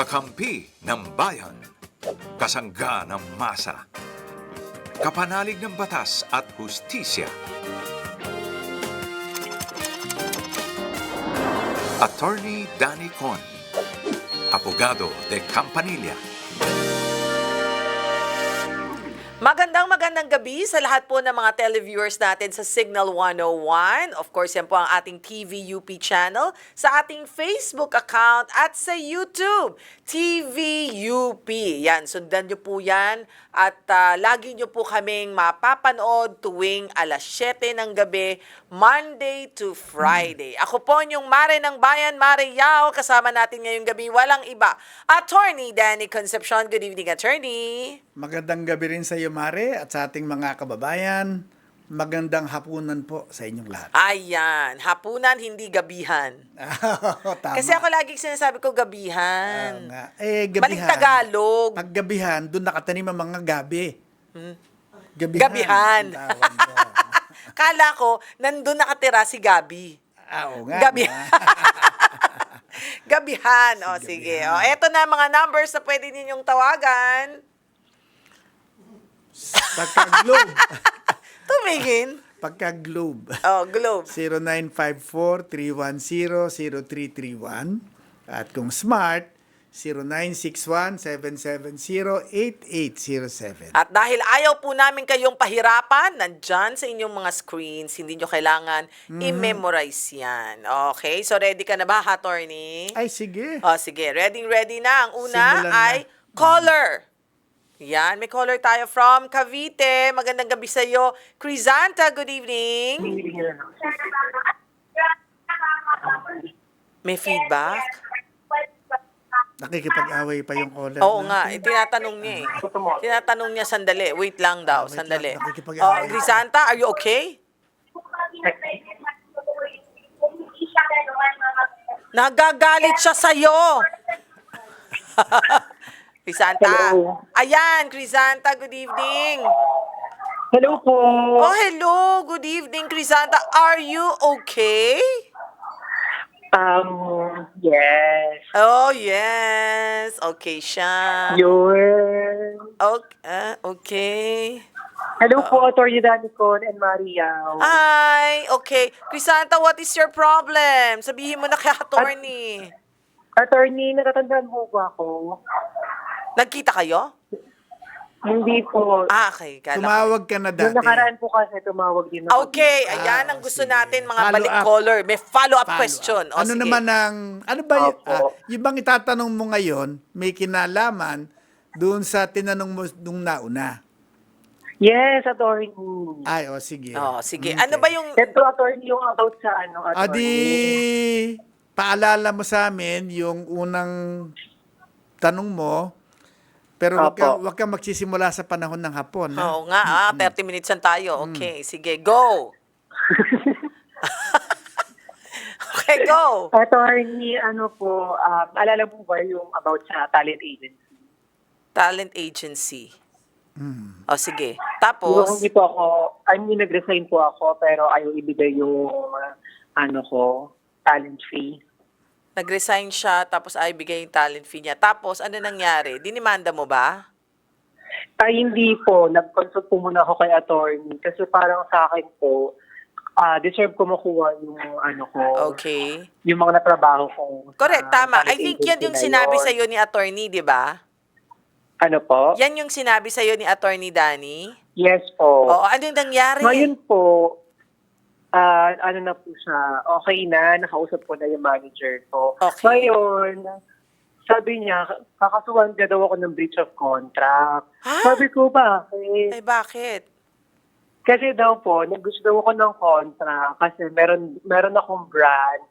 Kakampi ng bayan. Kasangga ng masa. Kapanalig ng batas at hustisya. Attorney Danny Con. Abogado de Campanilla. Magandang magandang gabi sa lahat po ng mga televiewers natin sa Signal 101. Of course, yan po ang ating TVUP channel, sa ating Facebook account at sa YouTube, TVUP. Yan, sundan nyo po yan at ah, lagi nyo po kaming mapapanood tuwing alas 7 ng gabi, Monday to Friday. Ako po yung Mare ng Bayan, Mare Yao. Kasama natin ngayong gabi, walang iba. Attorney Danny Concepcion. Good evening, Attorney. Magandang gabi rin sa iyo, Mare, at sa ating mga kababayan. Magandang hapunan po sa inyong lahat. Ayan, hapunan, hindi gabihan. Tama. Kasi ako lagi sinasabi ko Oo gabihan. nga. Eh, Balik gabihan. Tagalog. Pag gabihan, doon nakatanim ang mga gabi. Hmm. Gabihan. Gabihan. Kala ko, nandun nakatira si Gabi. Ah, oo nga. Gabi. gabihan. O, sige. O, eto na mga numbers na pwede ninyong tawagan. Pagka-globe. Tumingin. Pagka-globe. Oh, Globe. 0954-310-0331. At kung smart, 0961-770-8807. At dahil ayaw po namin kayong pahirapan, nandyan sa inyong mga screens, hindi nyo kailangan Mm-hmm. i-memorize yan. Okay? So, ready ka na ba, attorney? Ay, sige. O, sige. Ready, ready na. Ang una Simulan na. ay caller. Yan, may caller tayo from Cavite. Magandang gabi sa iyo. Crisanta, good evening. May feedback? Nakikipag-away pa yung caller. Oo nga, natin. eh, tinatanong niya eh. Tinatanong niya sandali. Wait lang daw, Wait sandali. lang, nakikipag-away. Oh, Crisanta, are you okay? Nagagalit siya sa'yo. Crisanta. Hello. Ayan, Crisanta, good evening. Hello po. Oh, hello. Good evening, Crisanta. Are you okay? Um, yes. Oh, yes. Okay siya. Yun. Okay. ah, okay. Hello po, Atty. Danicon and Maria. Hi. Okay. Crisanta, what is your problem? Sabihin mo na kay attorney. Attorney, natatandaan mo ba ako? Nagkita kayo? Hindi po. Ah, okay. Kala ko. Tumawag ka na dati. Yung nakaraan po kasi tumawag din ako. Okay, ayan Ah, ang gusto sige. natin mga Follow balik up. caller. May follow-up Follow question. up. O, ano sige. naman ang, ano ba, y- Opo. ah, yung bang itatanong mo ngayon, may kinalaman doon sa tinanong mo nung nauna? Yes, Attorney. Ay, o sige. Oh, sige. Okay. Ano ba yung Ito, Attorney, yung about sa ano, Attorney. paalala mo sa amin yung unang tanong mo, pero wag ka, Opo. wag ka magsisimula sa panahon ng hapon. ha? Oo nga, ah, 30 minutes lang tayo. Okay, sige, go. okay, go. Attorney, ano po, um, alala mo ba yung about sa talent agency? Talent agency. Hmm. O, sige. Yung Tapos, hindi po ako, I mean, nag-resign po ako, pero ayaw ibigay yung, uh, ano ko, talent fee. Nag-resign siya, tapos ay bigay yung talent fee niya. Tapos, ano nangyari? Dinimanda mo ba? Ay, hindi po. Nag-consult po muna ako kay attorney. Kasi parang sa akin po, ah deserve ko makuha yung ano ko. Okay. Yung mga natrabaho ko. sa Correct, tama. I talent think yan agency yung na sinabi yun. sa iyo ni attorney, di ba? Ano po? Yan yung sinabi sa iyo ni attorney Danny? Yes po. Oo, ano yung nangyari? Ngayon po, ah ano na po siya, okay na, nakausap ko na yung manager ko. Okay. Ngayon, sabi niya, kakasuhan ka daw ako ng breach of contract. Ha? Sabi ko, bakit? Ay, bakit? Kasi daw po, nag-gusto daw ako ng contract kasi meron, meron akong brand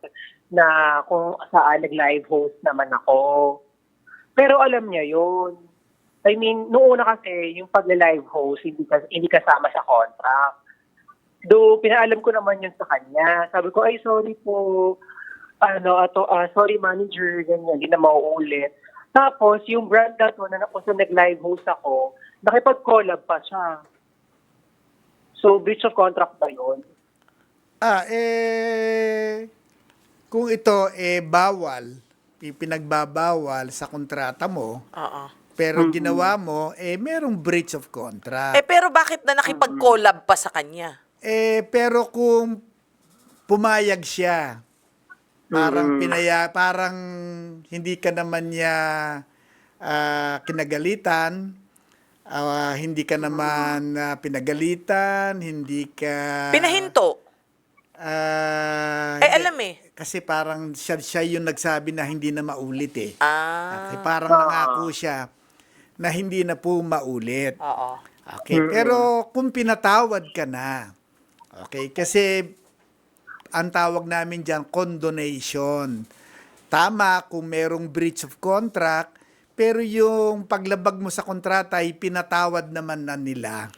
na kung saan nag-live host naman ako. Pero alam niya yun. I mean, noong una kasi, yung pag-live host, hindi, kas- hindi kasama sa contract. Do pinaalam ko naman yun sa kanya. Sabi ko, ay, sorry po. Ano, ato, ah, sorry manager, ganyan, hindi na mauulit. Tapos, yung brand na to, na kung saan nag-live host ako, nakipag-collab pa siya. So, breach of contract ba yun? Ah, eh, kung ito, eh, bawal ipinagbabawal sa kontrata mo, Oo. pero ginawa mo, eh, merong breach of contract. Eh, pero bakit na nakipag-collab pa sa kanya? Eh, pero kung pumayag siya, parang pinaya, parang hindi ka naman niya ah, kinagalitan, ah, hindi ka naman ah, pinagalitan, hindi ka... Pinahinto. Ah, Eh, alam eh. Kasi parang siya, siya yung nagsabi na hindi na maulit eh. Ah. Okay, parang nangako siya na hindi na po maulit. Oo. Okay, pero kung pinatawad ka na, okay, kasi ang tawag namin dyan, condonation. Tama kung merong breach of contract, pero yung paglabag mo sa kontrata ay pinatawad naman na nila.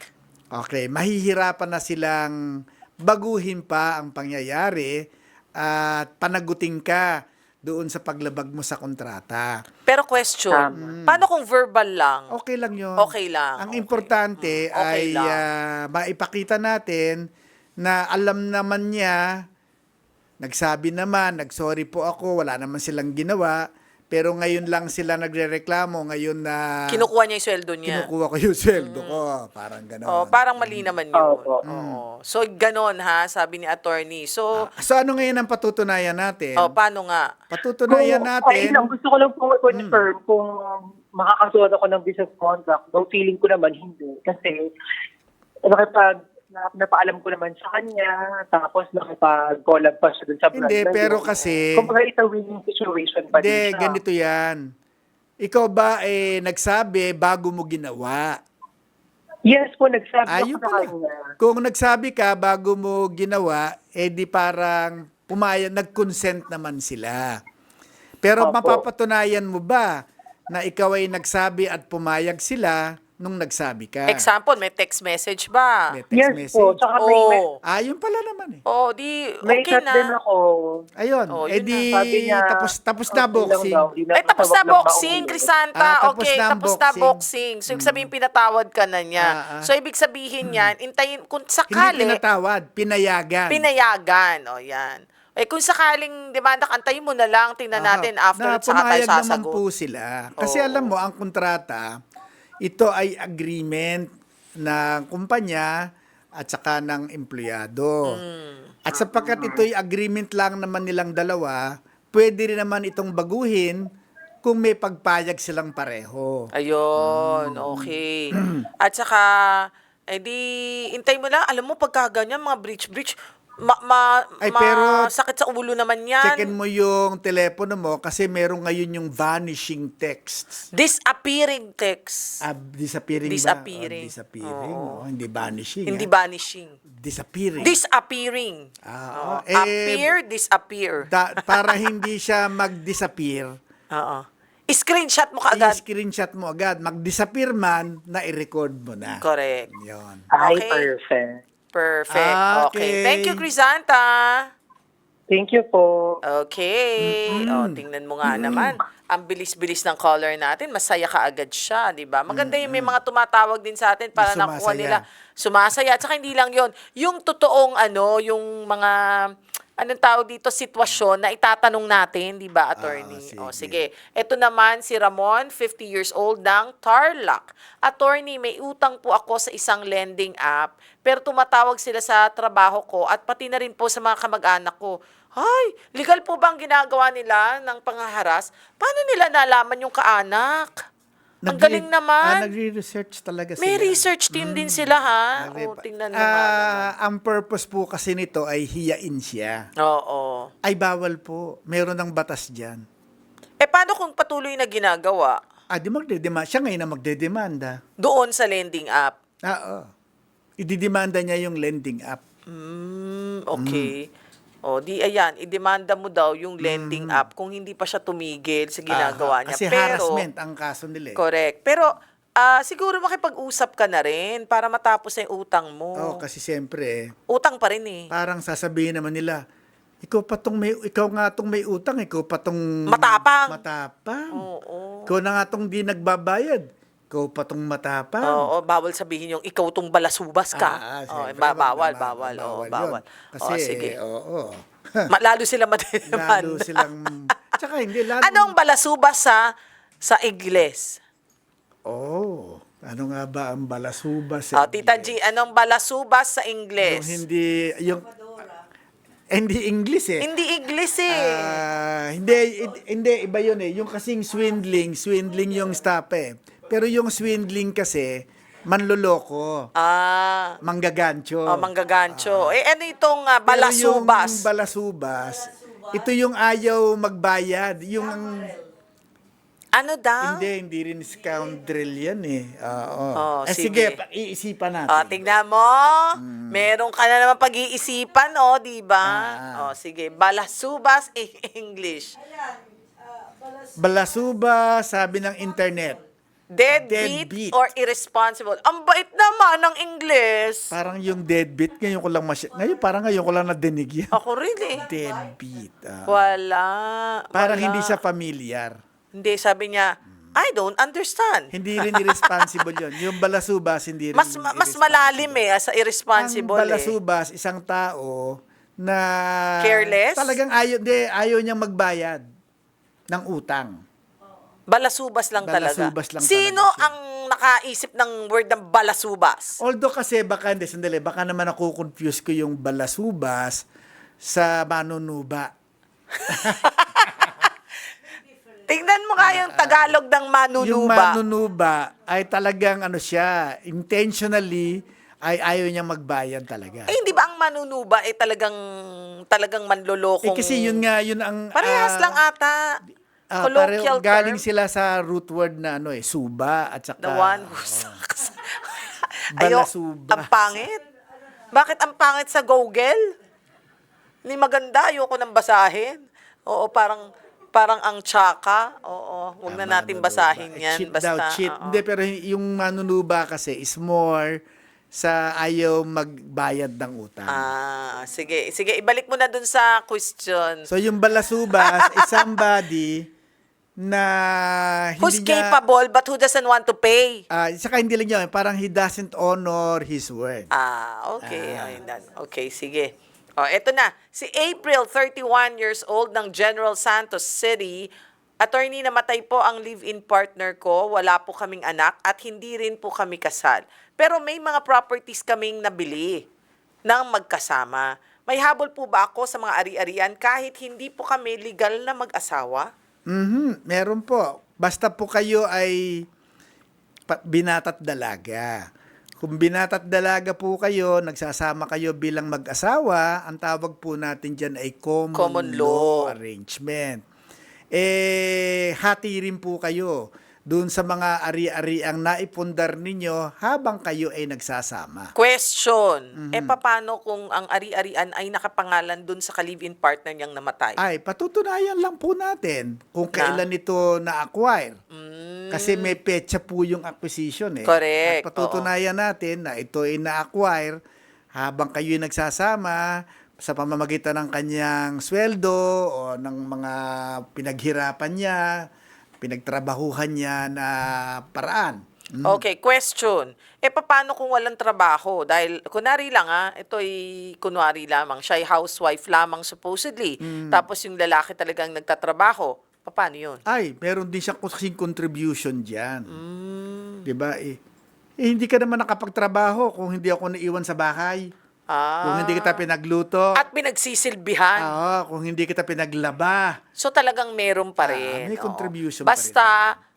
Okay, mahihirapan na silang baguhin pa ang pangyayari at panagutin ka doon sa paglabag mo sa kontrata. Pero question, paano kung verbal lang? Okay lang yun. Okay lang, Ang okay. importante Mm, okay ay lang. ah, maipakita natin na alam naman niya, nagsabi naman, nagsorry po ako, wala naman silang ginawa, pero ngayon lang sila nagrereklamo, ngayon na Kinukuha niya yung sweldo niya. kinukuha ko yung sweldo ko. Parang gano'n. Oh, parang mali naman yun. Opo. Oo. So, ganon ha, sabi ni attorney. So, So ano ngayon ang patutunayan natin? oh, paano nga? Patutunayan Kung- natin. Ayun lang, gusto ko lang po confirm kung makakasuot ako ng business contract. Though feeling ko naman hindi. Kasi nakipag na, napaalam ko naman sa kanya, tapos nakipag-collab pa siya dun sa brand. Hindi, na pero yun. kasi- Kumbaga, it's a winning situation pa Hindi, din siya. ganito yan. Ikaw ba eh nagsabi bago mo ginawa? Yes po, nagsabi Ayun ako sa pala. kanya. Kung nagsabi ka bago mo ginawa, eh di parang pumaya, nag-consent naman sila. Pero Opo. mapapatunayan mo ba na ikaw ay nagsabi at pumayag sila nung nagsabi ka? Example, may text message ba? May text Yes message. po, tsaka may, Oh. Ah, yun pala naman eh. Oh, di may okay chat din na. ako. Ayun, Oh, eh yun di Sabi niya, tapos tapos na okay lang boxing. daw, di Ay, tapos na boxing. Crisanta. Ah, tapos okay, na ang tapos na boxing. boxing. So, ibig sabihin, pinatawad ka na niya. Ah, ah. So, ibig sabihin yan, intayin, kung Hindi sakali, pinatawad, pinayagan. pinayagan. O, yan. Eh, kung sakaling demanda, antayin mo na lang, tingnan natin after na sa tayo pumayag naman sasagot. po sila. Kasi Oo. alam mo, ang kontrata, ito ay agreement ng kumpanya at saka ng empleyado. Hmm. At sapagkat ito ay agreement lang naman nilang dalawa, pwede rin naman itong baguhin kung may pagpayag silang pareho. Ayun, Mm. okay. At saka, eh di, intay mo lang, alam mo, pagka ganyan, mga breach-breach, ma, ma, Ay, ma- pero- sakit sa ulo naman yan. Checkin mo yung telepono mo kasi meron ngayon yung vanishing texts. Disappearing text. Ah, disappearing, Disappearing. ba? Oh, disappearing. Oh, hindi vanishing. Hindi ah. vanishing. Disappearing. Disappearing. Ah, Oo. eh, Appear, disappear. Da- para hindi siya mag-disappear, Oo. Screenshot mo kaagad. i-screenshot mo agad. Mag-disappear man, na i-record mo na. Correct. Yun. Ay, Okay. perfect. Perfect. Ah, Okay. okay. Thank you, Crisanta. Thank you po. Okay. O, tingnan mo nga naman. Ang bilis-bilis ng caller natin. Masaya ka agad siya, di ba? Maganda yung may mga tumatawag din sa atin para nakuha nila. Sumasaya. At saka hindi lang yon Yung totoong ano, yung mga anong tawag dito, sitwasyon na itatanong natin, di ba, attorney? Ah, o, sige. sige. Ito naman si Ramon, 50 years old, ng Tarlac. Attorney, may utang po ako sa isang lending app, pero tumatawag sila sa trabaho ko at pati na rin po sa mga kamag-anak ko. Ay, legal po ba ang ginagawa nila ng panghaharas? Paano nila nalaman yung kaanak? Ang galing naman. Ah, nagre-research talaga sila. May research team din sila, ha? Nagre- O, tingnan naman. Ah, ang purpose po kasi nito ay hiyain siya. Oo. Ay bawal po. Meron ng batas dyan. Eh, paano kung patuloy na ginagawa Ah, di magdedemanda. Siya ngayon na magdedemanda. doon sa lending app? Ah, oo. Ididemanda niya yung lending app. Mm, okay. O, di ayan, idemanda mo daw yung lending app kung hindi pa siya tumigil sa ginagawa Ah, niya. Kasi Pero, harassment ang kaso nila. eh. correct. Pero, ah, siguro makipag-usap ka na rin para matapos na yung utang mo. Oo, kasi siyempre, eh, Utang pa rin eh. parang sasabihin naman nila, ikaw pa tong may ikaw nga tong may utang, ikaw pa tong Matapang. Matapang. Oo. Ikaw na nga tong di nagbabayad. Ikaw pa tong matapang. Oo, bawal sabihin yung ikaw tong balasubas ka. Ah, ah, siyempre, ba- bawal, bawal, oo, yun. bawal. Kasi, Oo, sige. oo. Ma- lalo sila madedemanda. Lalo silang Tsaka hindi, lalo- Anong balasubas sa sa Ingles? Oh, ano nga ba ang balasubas? Oh, Tita G, anong balasubas sa Ingles? Yung hindi, yung, hindi English eh. Hindi Ingles eh. Ah, hindi, hindi, iba yun eh. Yung kasing swindling, swindling yung stop eh. Pero yung swindling kasi, manloloko, ah, manggagancho. oh, manggagancho. eh, ano itong ah, Pero yung balasubas? balasubas, ito yung ayaw magbayad. Yung, ano daw? hindi, hindi rin scoundrel yan eh. Oo. Oh, eh, sige. sige, iisipan natin. Oh, tingnan mo. Meron ka na naman pag-iisipan, oh, di ba? Ah. Oh, sige. Balasubas in English. Balasubas, sabi ng internet. Deadbeat, Deadbeat. or irresponsible. Ang bait naman ng English. Parang yung deadbeat, ngayon ko lang masy- Ngayon, parang ngayon ko lang nadinig yan. Ako rin eh. Deadbeat. ah. Wala. Parang wala. hindi siya familiar. Hindi, sabi niya, I don't understand. Hindi rin irresponsible yun. Yung balasubas, hindi rin Mas ma- mas malalim eh sa irresponsible Ang eh. balasubas, isang tao na... Careless? Talagang ayaw, di, ayaw niyang magbayad ng utang. Balasubas lang Balasubas talaga. lang Sino talaga siya. ang nakaisip ng word ng balasubas? Although kasi baka, hindi, sandali, baka naman ako confuse ko yung balasubas sa manunuba. Tingnan mo nga yung Tagalog ng manunuba. Yung manunuba ay talagang ano siya, intentionally ay ayaw niyang magbayad talaga. eh, hindi ba ang manunuba eh talagang talagang manlolokong... Eh kasi yun nga, yun ang... Parehas ah, lang ata. Ah, Colloquial pareho- galing term. sila sa root word na ano eh, suba at saka... The one who sucks. Ayo, Balasubas. ang pangit. Bakit ang pangit sa Google? Ni maganda, ayoko nang basahin. Oo, parang parang ang tsaka. Oo, wag na Tama, natin manunuba. basahin Eh, yan. cheat Basta, daw, cheat. oo. Hindi, pero yung manunuba kasi is more sa ayaw magbayad ng utang. Ah, sige. Sige, ibalik mo na dun sa question. So yung balasubas is somebody na Who's hindi niya... capable but who doesn't want to pay? Ah, saka hindi lang yun, parang he doesn't honor his word. Ah, okay. Ah. Ayun. Okay, sige. Oh, eto na. Si April, 31 years old ng General Santos City. Attorney, namatay po ang live-in partner ko. Wala po kaming anak at hindi rin po kami kasal. Pero may mga properties kaming nabili ng magkasama. May habol po ba ako sa mga ari-arian kahit hindi po kami legal na mag-asawa? Mhm, meron po. Basta po kayo ay binata't dalaga. Kung binata't dalaga po kayo, nagsasama kayo bilang mag-asawa, ang tawag po natin dyan ay common, Common law. law. arrangement. Eh, hati rin po kayo doon sa mga ari-ariang naipundar ninyo habang kayo ay nagsasama. Question. Mhm. Eh, paano kung ang ari-arian ay nakapangalan dun sa ka-live-in partner niyang namatay? Ay, patutunayan lang po natin kung Na? kailan ito na-acquire. Mm. Kasi may petsa po yung acquisition eh. Correct, At patutunayan natin na ito ay na-acquire habang kayo nagsasama sa pamamagitan ng kanyang sweldo o ng mga pinaghirapan niya, pinagtrabahuhan niya na paraan. Mm. Okay, question. Eh, paano kung walang trabaho? Dahil, kunwari lang ha, ito ay kunwari lamang. Siya ay housewife lamang supposedly. Mm. Tapos yung lalaki talagang nagtatrabaho. Paano yun? Ay, meron din siyang kasing contribution diyan. Mm. 'Di ba? Eh, eh, hindi ka naman nakapagtrabaho kung hindi ako naiwan sa bahay. Ah. Kung hindi kita pinagluto. At pinagsisilbihan. Oo, kung hindi kita pinaglaba. So talagang meron pa Ah, rin. may oo. contribution pa rin. Basta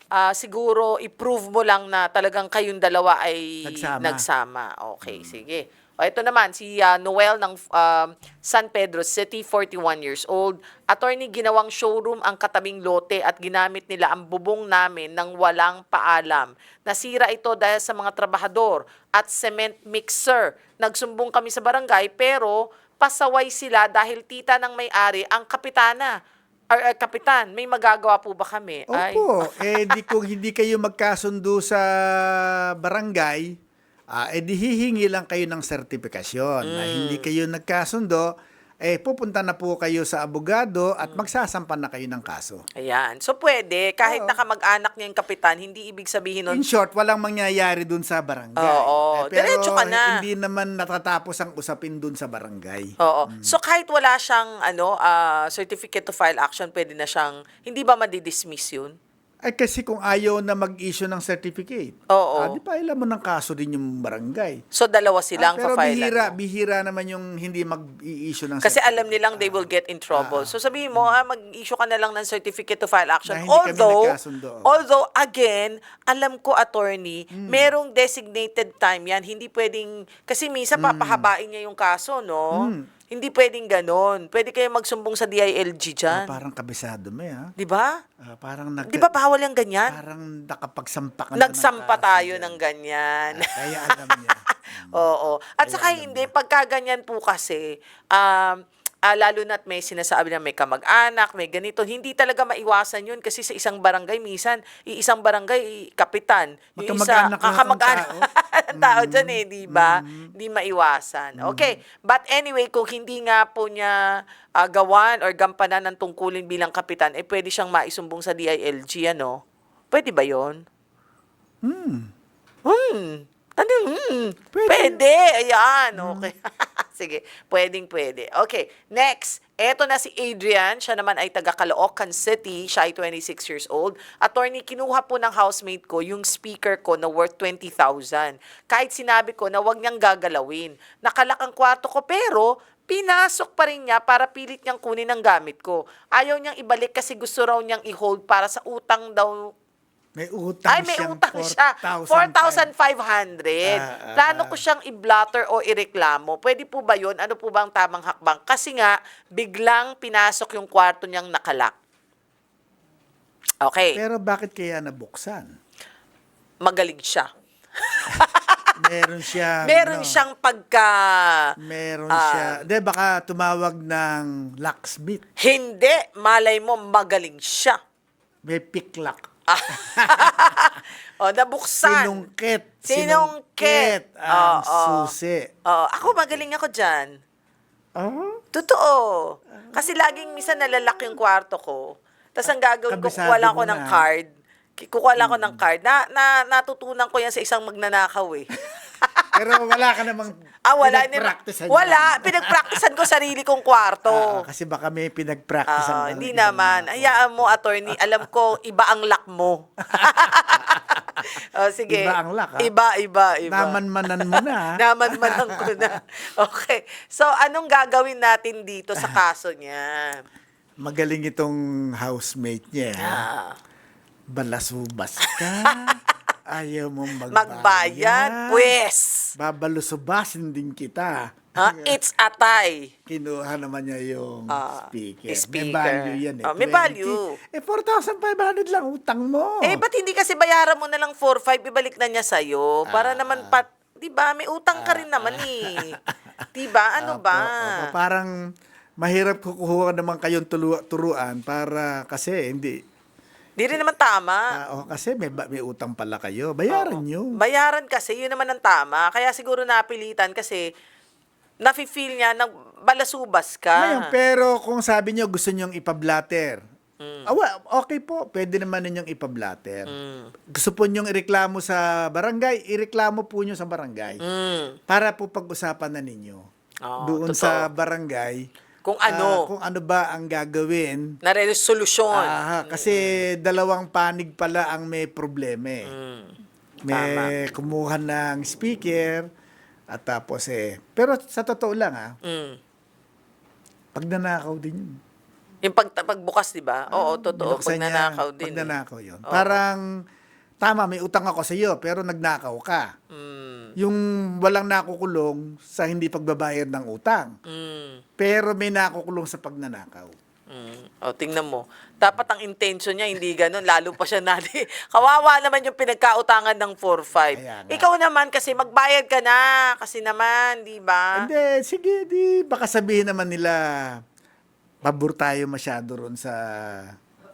ah, siguro i-prove mo lang na talagang kayong dalawa ay Nagsama. nagsama. Okay, sige. Ito naman si ah, Noel ng um, San Pedro City, 41 years old. Attorney, ginawang showroom ang katabing lote at ginamit nila ang bubong namin ng walang paalam. Nasira ito dahil sa mga trabahador at cement mixer. Nagsumbong kami sa barangay pero pasaway sila dahil tita ng may-ari ang kapitana. Or, uh, kapitan, may magagawa po ba kami? Ay, Opo, eh di kung hindi kayo magkasundo sa barangay, ah, eh di hihingi lang kayo ng sertifikasyon na Mm. hindi kayo nagkasundo eh pupunta na po kayo sa abogado Mm. at magsasampan na kayo ng kaso. Ayan. So, pwede, kahit Oo. nakamag-anak niya yung kapitan, hindi ibig sabihin nun, In short, walang mangyayari dun sa barangay. Oo. Eh, pero Diretso ka na. hindi naman natatapos ang usapin dun sa barangay. Oo. So kahit wala siyang ano ah, certificate to file action, pwede na siyang hindi ba madidismiss 'yun? Ay kasi kung ayaw na mag-issue ng certificate, Oo. ah, di pa ilan mo ng kaso din yung barangay. So dalawa silang Ah, pero pa-file. bihira, bihira naman yung hindi mag-i-issue ng Kasi certificate. alam nilang they will get in trouble. so sabihin mo, ah, mag-issue ka na lang ng certificate to file action. Na hindi kami although, nagkasundo. although again, alam ko attorney, Hmm. merong designated time yan. Hindi pwedeng, kasi minsan Hmm. papahabain niya yung kaso, no? Hindi pwedeng ganon. Pwede kayo magsumbong sa DILG Ah, dyan. parang kabisado mo eh, ha? Di ba? Ah, parang nag- Di ba bawal yung ganyan? Parang nakapagsampa ka na ng Nagsampa kaso tayo ng ganyan. Kaya alam niya. Oo. At saka hindi, pagka ganyan po kasi, um, ah, lalo na't may sinasabi na may kamag-anak, may ganito, hindi talaga maiwasan yun kasi sa isang barangay, minsan, iisang barangay, kapitan. Yung isa, kakamag-anak tao. tao dyan eh, di ba? Hindi maiwasan. Okay. But anyway, kung hindi nga po niya ah, gawan or gampanan ng tungkulin bilang kapitan, eh pwede siyang maisumbong sa DILG, ano? Pwede ba yon? Hmm. Ano? Hmm. Pwede. Pwede. Ayan. Okay. Sige. Pwedeng pwede. Okay. Next. Eto na si Adrian. Siya naman ay taga Caloocan City. Siya ay 26 years old. Attorney, kinuha po ng housemate ko yung speaker ko na worth 20,000. Kahit sinabi ko na wag niyang gagalawin. Nakalak ang kwarto ko pero pinasok pa rin niya para pilit niyang kunin ang gamit ko. Ayaw niyang ibalik kasi gusto raw niyang i-hold para sa utang daw May utang ay, may siyang utang siya. 4,500. 4,500. Ah, ah, Plano ah. ko siyang i-blotter o ireklamo. Pwede po ba yun? Ano po ba ang tamang hakbang? Kasi nga, biglang pinasok yung kwarto niyang nakalak. Okay, Pero bakit kaya nabuksan? magaling siya. Meron siya Meron ano, siyang pagka... meron ah, siya. Hindi baka tumawag ng locksmith. Hindi, malay mo, magaling siya. May piklak. o, nabuksan. Sinungkit. Sinungkit. ang Oo. susi. Oo, ako magaling ako dyan. Oh? Totoo. Kasi laging minsan nalalak yung kwarto ko. Tapos ang gagawin ko, Kabisado kukuha lang mo ako ng na. card. Ki- Kukuha lang ako ng card. Na, na, natutunan ko yan sa isang magnanakaw eh. Pero wala ka namang ah, wala. Pinagpraktisan wala. Pinagpraktisan ko sarili kong kwarto. Ah, kasi baka may pinagpractice Ah, hindi naman. ano. Hayaan mo, attorney. Alam ko, iba ang lock mo. oh, sige. Iba ang lock, ha? Iba, iba, iba. Namanmanan mo na. Naman-manan ko na. Okay. So, anong gagawin natin dito sa kaso niya? Magaling itong housemate niya. Ah. Balasubas ka. Ayaw mong magbayad. Magbayad, pues. Babalusubasin din kita. Ah, it's atay. Kinuha naman niya yung Ah, speaker. May speaker. value yan eh. Ah, may 20. value. Eh, 4,500 lang utang mo. Eh, ba't hindi kasi bayaran mo na lang 4-5, ibalik na niya sa'yo? Para Ah. naman, pat, di ba, may utang ka rin naman eh. Di ba? Ano Opo, ba? opo. Parang mahirap kukuha naman kayong tulu- turuan para kasi hindi Di rin naman tama. ah, oh, kasi may, may utang pala kayo. Bayaran Oo. nyo. Bayaran kasi, yun naman ang tama. Kaya siguro napilitan kasi nafe-feel niya na balasubas ka. Ngayon, pero kung sabi nyo gusto nyo ipablatter, Mm. well, okay po, pwede naman ninyong ipablatter. Mm. Gusto po nyong ireklamo sa barangay, ireklamo po nyo sa barangay. Mm. Para po pag-usapan na ninyo. Oo, doon totoo. sa barangay. Kung ah, ano, kung ano ba ang gagawin. nare-resolusyon. Ah, kasi dalawang panig pala ang may problema eh. Mm. May kumuha ng speaker at tapos eh. Pero sa totoo lang ah, Mm. pag nanakaw din yun. Yung pag, pagbukas, di ba? Oo, totoo. Binuksan Pag niya, nanakaw din. Pag eh. nanakaw yun. Oo. Parang, tama, may utang ako sa iyo, pero nagnakaw ka. Mm. Yung walang nakukulong sa hindi pagbabayad ng utang. Mm. Pero may nakukulong sa pagnanakaw. Mm. O, tingnan mo. Dapat ang intention niya, hindi ganun. Lalo pa siya nali. Kawawa naman yung pinagkautangan ng 4-5. Kaya nga. Ikaw naman kasi magbayad ka na. Kasi naman, di ba? Hindi, sige, di, baka sabihin naman nila, pabor tayo masyado ron sa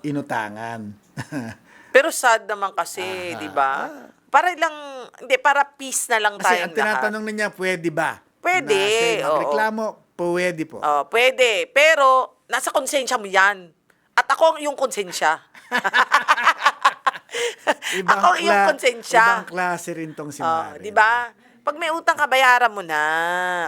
inutangan. Pero sad naman kasi, di ba? Para lang, hindi, para peace na lang Kasi tayong ang tinatanong na niya, pwede ba? Pwede, Na siya oo. magreklamo, Pwede po. Oh, pwede. Pero, nasa konsensya mo yan. At ako ang yung konsensya. ako ang yung konsensya. Ibang klase rin tong si Oh, Maren. di ba? Pag may utang ka, bayaran mo na.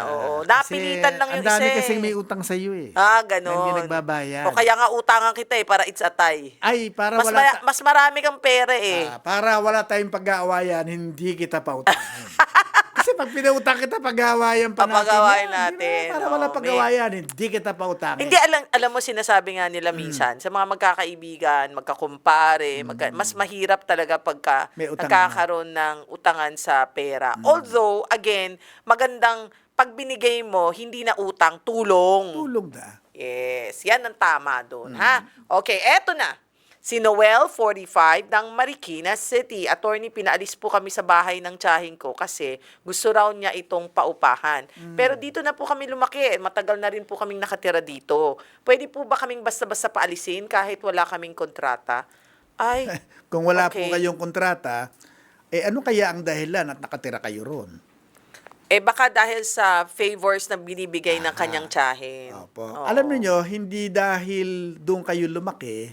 Oo. Kasi Napilitan lang yung Ang dami isa. eh. kasi may utang sa iyo eh. Ah, Na ganon. Hindi nagbabayad. O kaya nga utangan kita eh, para it's a tie. Ay, para Mas, wala ta- mas marami kang pera eh. Ah, para wala tayong pag-aawayan, hindi kita pautahin. Pag pinautang kita, pag-aawayan pa natin. Papag-aawayan yan, di ba? natin, Para oo, wala may- pag-aawayan, hindi kita pautangin. Hindi, alam, alam mo, sinasabi nga Hmm. nila minsan, sa mga magkakaibigan, magkakumpare, magka, mas mahirap talaga pagka Hmm. May utang nagkakaroon ng utangan sa pera. Although, again, magandang pag binigay mo, hindi na utang, tulong. Tulong na. Yes, yan ang tama doon, Hmm. ha? Okay, eto na. Si Noel, 45, ng Marikina City. Attorney, pinaalis po kami sa bahay ng tsahin ko kasi gusto raw niya itong paupahan. Hmm. Pero dito na po kami lumaki. Matagal na rin po kaming nakatira dito. Pwede po ba kaming basta-basta paalisin kahit wala kaming kontrata? Ay, Kung wala po Okay. kayong kontrata, eh ano kaya ang dahilan at nakatira kayo ron? eh baka dahil sa favors na binibigay ng kanyang tsahin. Opo. Oo. Alam niyo hindi dahil doon kayo lumaki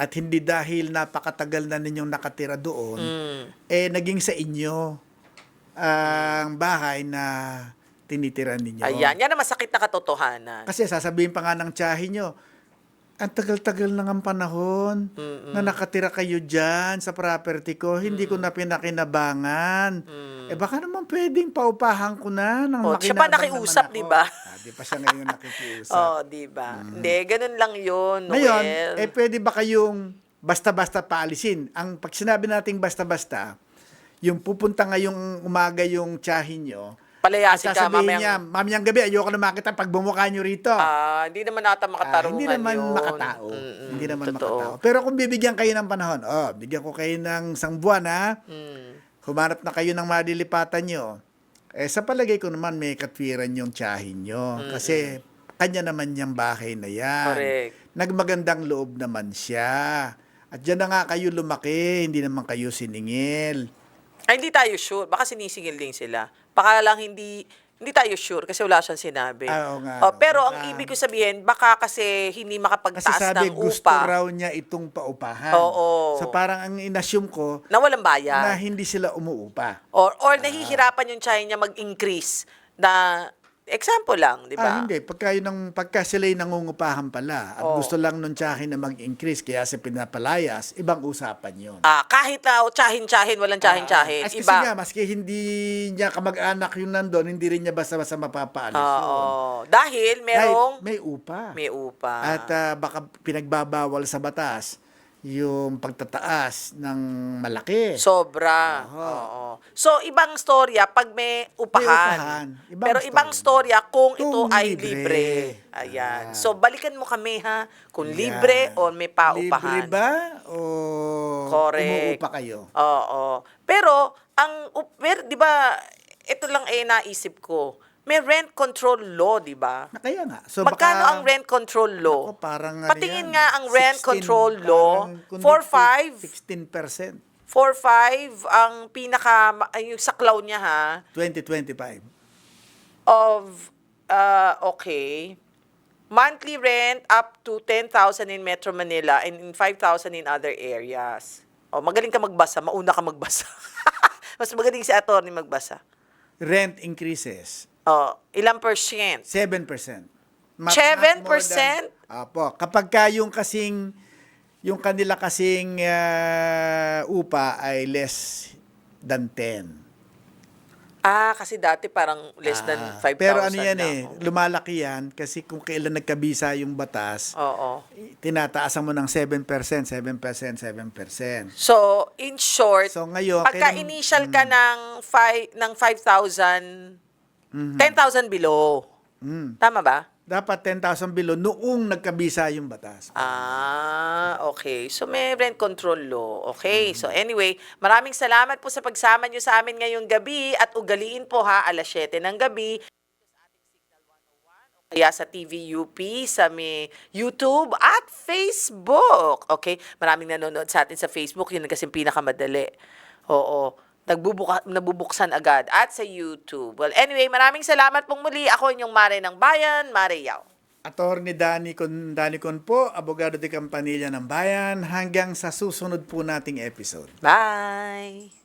at hindi dahil napakatagal na ninyong nakatira doon, Mm. eh naging sa inyo ang bahay na tinitira ninyo. Ayan, yan ang masakit na katotohanan. Kasi sasabihin pa nga ng tiyahin nyo, ang tagal-tagal na ng panahon na nakatira kayo dyan sa property ko, hindi ko na pinakinabangan. Eh baka naman pwedeng paupahan ko na ng Oh, siya pa nakiusap, di ba? Ah, di pa siya ngayon nakikiusap. Oh, di ba? Hindi, ganun lang 'yun, Noel. Ngayon, eh pwede ba kayong basta-basta paalisin? Ang pag sinabi nating basta-basta, yung pupunta ngayong umaga yung tiyahin nyo, Palayasin ka sasabihin mamayang- niya, mamayang gabi, ayoko na makita pag bumukha nyo rito. Ah, hindi naman nata Ah, makatarungan hindi naman yun. makatao. Mm-mm, hindi naman totoo. makatao. Pero kung bibigyan kayo ng panahon, oh, bigyan ko kayo ng isang buwan ha. Mm. Humanap na kayo ng malilipatan nyo. Eh, sa palagay ko naman may katwiran yung tiyahin nyo. Kasi kanya naman yung bahay na yan. Correct. Nagmagandang loob naman siya. At dyan na nga kayo lumaki, hindi naman kayo siningil. Ay, hindi tayo sure. Baka sinisingil din sila. Baka lang hindi hindi tayo sure kasi wala siyang sinabi. Ah, oo nga. Oh, pero ang Ah. ibig ko sabihin, baka kasi hindi Kasi makapagtaas sabi, ng gusto upa raw niya itong paupahan. Oo. So parang ang inassume ko, na walang na bayan. hindi sila umuupa. Or, or nahihirapan yung China mag-increase na, example lang, di ba? Ah, hindi. Pagka, yun ang, pagka sila'y nangungupahan pala at Oo. gusto lang nung tiyahin na mag-increase kaya sa pinapalayas, ibang usapan yun. Ah, kahit na oh, tsahin-tsahin, walang tsahin-tsahin. As kasi iba. nga, maski hindi niya kamag-anak yung nandun, hindi rin niya basta-basta mapapaalis Oo. yun. Dahil merong Dahil may upa. may upa. At ah, baka pinagbabawal sa batas yung pagtataas ng malaki. Sobra. Oo. Oo. So, ibang storya pag may upahan. upahan. Ibang Pero story. ibang storya kung ito Kung ay libre. libre. Ayan. Ah. So, balikan mo kami ha. Kung Yan. libre o may paupahan. Libre ba? O Correct. umuupa kayo? Oo. Pero, ang, di ba, ito lang eh naisip ko. May rent control law, di ba? Na Kaya nga. So Magkano baka- ang rent control law? Ako, parang ano Patingin yan, nga ang rent 16, control law. parang kundi 4-5. 16%. 4-5 ang pinaka, ay, yung saklaw niya ha, 2025. of, uh, okay, monthly rent up to 10,000 in Metro Manila and in 5,000 in other areas. O, magaling ka magbasa, mauna ka magbasa. Mas magaling si attorney magbasa. Rent increases. O, ilang percent? 7%. Not- 7%? not more than- Apo. Kapag ka yung kasing, yung kanila kasing ah, upa ay less than 10. Ah, kasi dati parang less than Ah, 5,000 Pero ano yan lang. eh, lumalaki yan kasi kung kailan nagkabisa yung batas, Oo. tinataasan mo ng 7%, 7%, 7%. So, in short, So ngayon, pagka kailan- initial ka ng, fi- ng 5,000, 10,000 below. Mm. Tama ba? dapat 10,000 below noong nagkabisa yung batas. Ah, okay. So may rent control law. Okay. So anyway, maraming salamat po sa pagsama nyo sa amin ngayong gabi at ugaliin po ha, alas 7 ng gabi. Kaya sa TVUP, sa may YouTube at Facebook. Okay? Maraming nanonood sa atin sa Facebook. Yun ang kasi pinakamadali. Oo. Nagbubuka, nabubuksan agad at sa YouTube. Well, anyway, maraming salamat pong muli. Ako inyong Mare ng Bayan, Mare Yao. Attorney Danny Con, Danny Con po, abogado de Campanilla ng Bayan, hanggang sa susunod po nating episode. Bye!